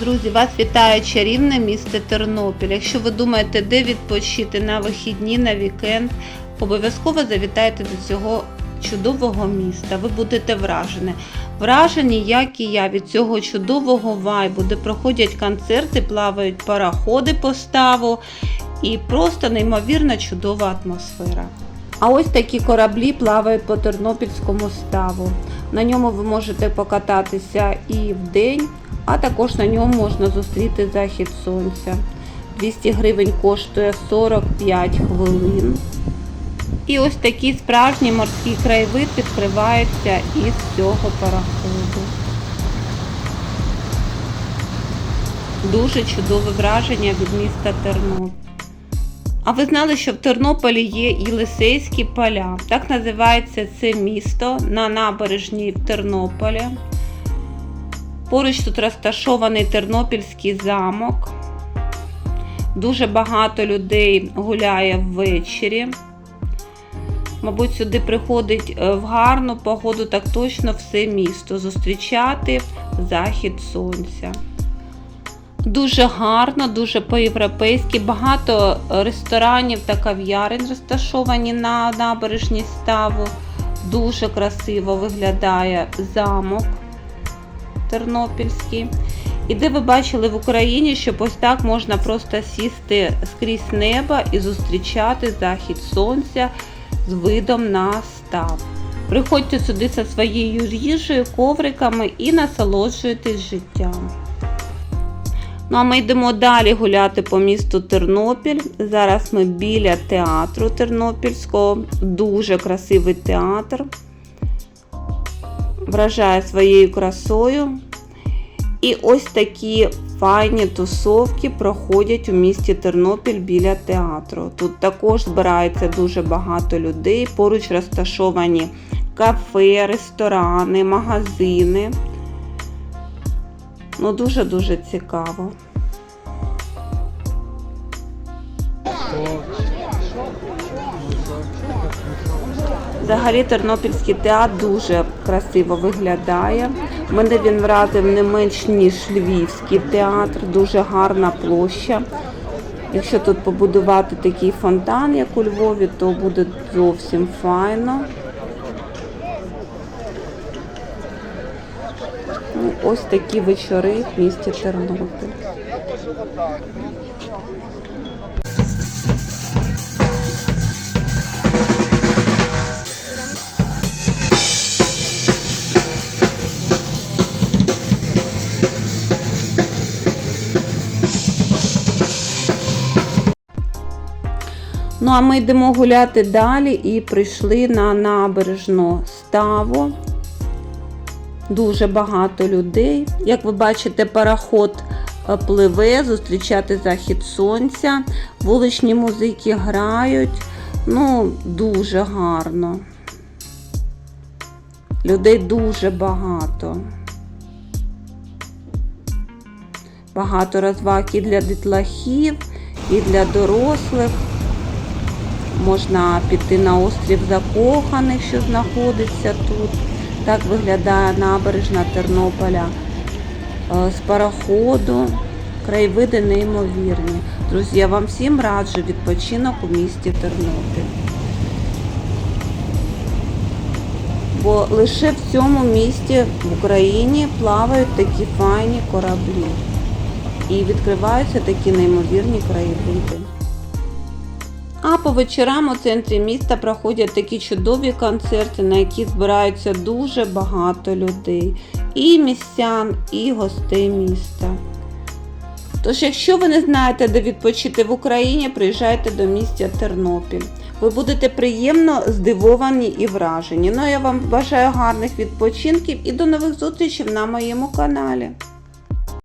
Друзі, вас вітає чарівне місто Тернопіль. Якщо ви думаєте, де відпочити на вихідні, на вікенд, обов'язково завітайте до цього чудового міста. Ви будете вражені. Вражені, як і я, від цього чудового вайбу, де проходять концерти, плавають пароходи по ставу і просто неймовірно чудова атмосфера. А ось такі кораблі плавають по Тернопільському ставу. На ньому ви можете покататися і вдень, а також на ньому можна зустріти захід сонця. 200 гривень коштує 45 хвилин. І ось такий справжній морський краєвид відкривається із цього пароходу. Дуже чудове враження від міста Тернопіль. А ви знали, що в Тернополі є Єлисейські поля? Так називається це місто на набережній в Тернополі. Поруч тут розташований Тернопільський замок. Дуже багато людей гуляє ввечері. Мабуть, сюди приходить е, в гарну погоду, так точно все місто зустрічати захід сонця. Дуже гарно, дуже по-європейськи. Багато ресторанів та кав'ярень розташовані на набережній ставу. Дуже красиво виглядає замок Тернопільський. І де ви бачили в Україні, що ось так можна просто сісти скрізь неба і зустрічати захід сонця з видом на став. Приходьте сюди зі своєю їжею, ковриками і насолоджуйтесь життям. Ну а ми йдемо далі гуляти по місту Тернопіль. Зараз ми біля театру Тернопільського. Дуже красивий театр. Вражає своєю красою. І ось такі файні тусовки проходять у місті Тернопіль біля театру. Тут також збирається дуже багато людей. Поруч розташовані кафе, ресторани, магазини. Ну, дуже-дуже цікаво. Взагалі Тернопільський театр дуже красиво виглядає. Мене він вразив не менш ніж Львівський театр, дуже гарна площа. Якщо тут побудувати такий фонтан, як у Львові, то буде зовсім файно. Ось такі вечори в місті Тернопіль. Ну, а ми йдемо гуляти далі і прийшли на набережну ставу. Дуже багато людей. Як ви бачите, пароход е, пливе, зустрічати захід сонця. Вуличні музики грають. Ну, дуже гарно. Людей дуже багато. Багато розваг і для дітлахів, і для дорослих. Можна піти на острів закоханих, що знаходиться тут. Так виглядає набережна Тернополя Е, з пароходу. Краєвиди неймовірні. Друзі, я вам всім раджу відпочинок у місті Тернопіль. Бо лише в цьому місті в Україні плавають такі файні кораблі. І відкриваються такі неймовірні краєвиди. А по вечорам у центрі міста проходять такі чудові концерти, на які збираються дуже багато людей. І містян, і гостей міста. Тож, якщо ви не знаєте, де відпочити в Україні, приїжджайте до міста Тернопіль. Ви будете приємно здивовані і вражені. Ну я вам бажаю гарних відпочинків і до нових зустрічей на моєму каналі.